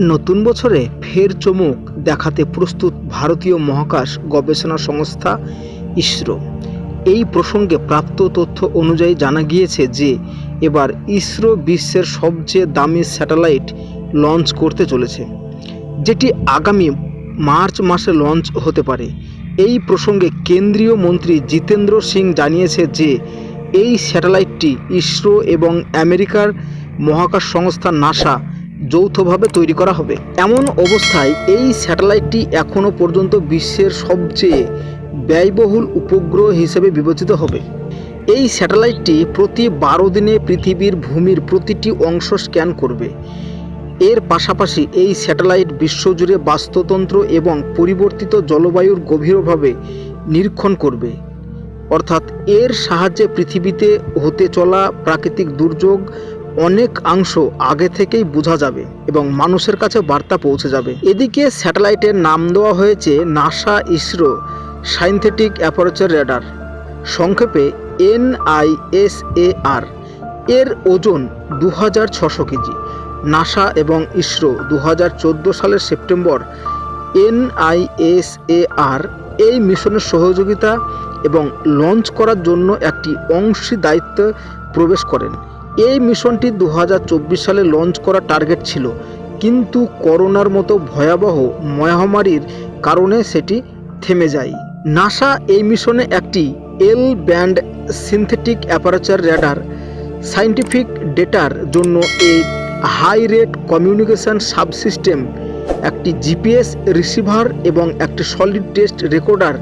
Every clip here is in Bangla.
নতুন বছরে ফের চমক দেখাতে প্রস্তুত ভারতীয় মহাকাশ গবেষণা সংস্থা ইসরো। এই প্রসঙ্গে প্রাপ্ত তথ্য অনুযায়ী জানা গিয়েছে যে, এবার ইসরো বিশ্বের সবচেয়ে দামি স্যাটেলাইট লঞ্চ করতে চলেছে, যেটি আগামী মার্চ মাসে লঞ্চ হতে পারে। এই প্রসঙ্গে কেন্দ্রীয় মন্ত্রী জিতেন্দ্র সিং জানিয়েছে যে, এই স্যাটেলাইটটি ইসরো এবং আমেরিকার মহাকাশ সংস্থা নাসা যৌথভাবে তৈরি করা হবে। এমন অবস্থায় এই স্যাটেলাইটটি এখনও পর্যন্ত বিশ্বের সবচেয়ে ব্যয়বহুল উপগ্রহ হিসেবে বিবেচিত হবে। এই স্যাটেলাইটটি প্রতি বারো দিনে পৃথিবীর ভূমির প্রতিটি অংশ স্ক্যান করবে। এর পাশাপাশি এই স্যাটেলাইট বিশ্বজুড়ে বাস্তুতন্ত্র এবং পরিবর্তিত জলবায়ুর গভীরভাবে নিরীক্ষণ করবে। অর্থাৎ এর সাহায্যে পৃথিবীতে হতে চলা প্রাকৃতিক দুর্যোগ অনেকাংশ আগে থেকেই বোঝা যাবে এবং মানুষের কাছে বার্তা পৌঁছে যাবে। এদিকে স্যাটেলাইটের নাম দেওয়া হয়েছে NASA ISRO synthetic aperture radar সংক্ষেপে এনআইএসএআর। এর ওজন দু হাজার ছশো কেজি। নাসা এবং ইসরো দু হাজার চোদ্দ সালের সেপ্টেম্বর এনআইএসএআর এই মিশনের সহযোগিতা এবং লঞ্চ করার জন্য একটি অংশীদায়িত্ব প্রবেশ করেন। এই মিশনটি দু হাজার চব্বিশ সালে লঞ্চ করা টার্গেট ছিল। কিন্তু করোনার মতো ভয়াবহ মহামারীর কারণে সেটি থেমে যায়। নাসা এই মিশনে একটি L band synthetic aperture radar scientific ডেটার জন্য এই হাই রেট কমিউনিকেশন সাবসিস্টেম একটি জিপিএস রিসিভার এবং একটি সলিড টেস্ট রেকর্ডার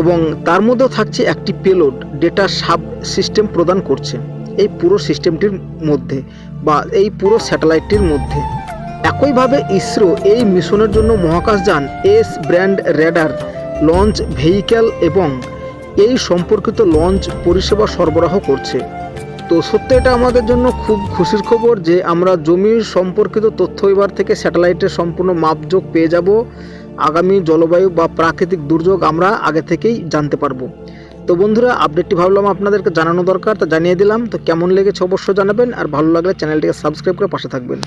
এবং তার মধ্যেও থাকছে একটি পেলোড ডেটা সাব সিস্টেম প্রদান করছে। এই পুরো সিস্টেমটির মধ্যে বা এই পুরো স্যাটেলাইটটির মধ্যে। একইভাবে ইসরো এই মিশনের জন্য মহাকাশযান S band radar launch vehicle এবং এই সম্পর্কিত লঞ্চ পরিষেবা সরবরাহ করছে। তো সত্যি এটা আমাদের জন্য খুব খুশির খবর যে আমরা জমির সম্পর্কিত তথ্য এবার থেকে স্যাটেলাইটের সম্পূর্ণ মাপযোগ পেয়ে যাব। আগামী জলবায়ু বা প্রাকৃতিক দুর্যোগ আমরা আগে থেকেই জানতে পারব। তো বন্ধুরা আপডেটটি ভাবলাম আপনাদেরকে জানানো দরকার, তা জানিয়ে দিলাম। তো কেমন লেগেছে অবশ্যই জানাবেন, আর ভালো লাগলে চ্যানেলটিকে সাবস্ক্রাইব করে পাশে থাকবেন।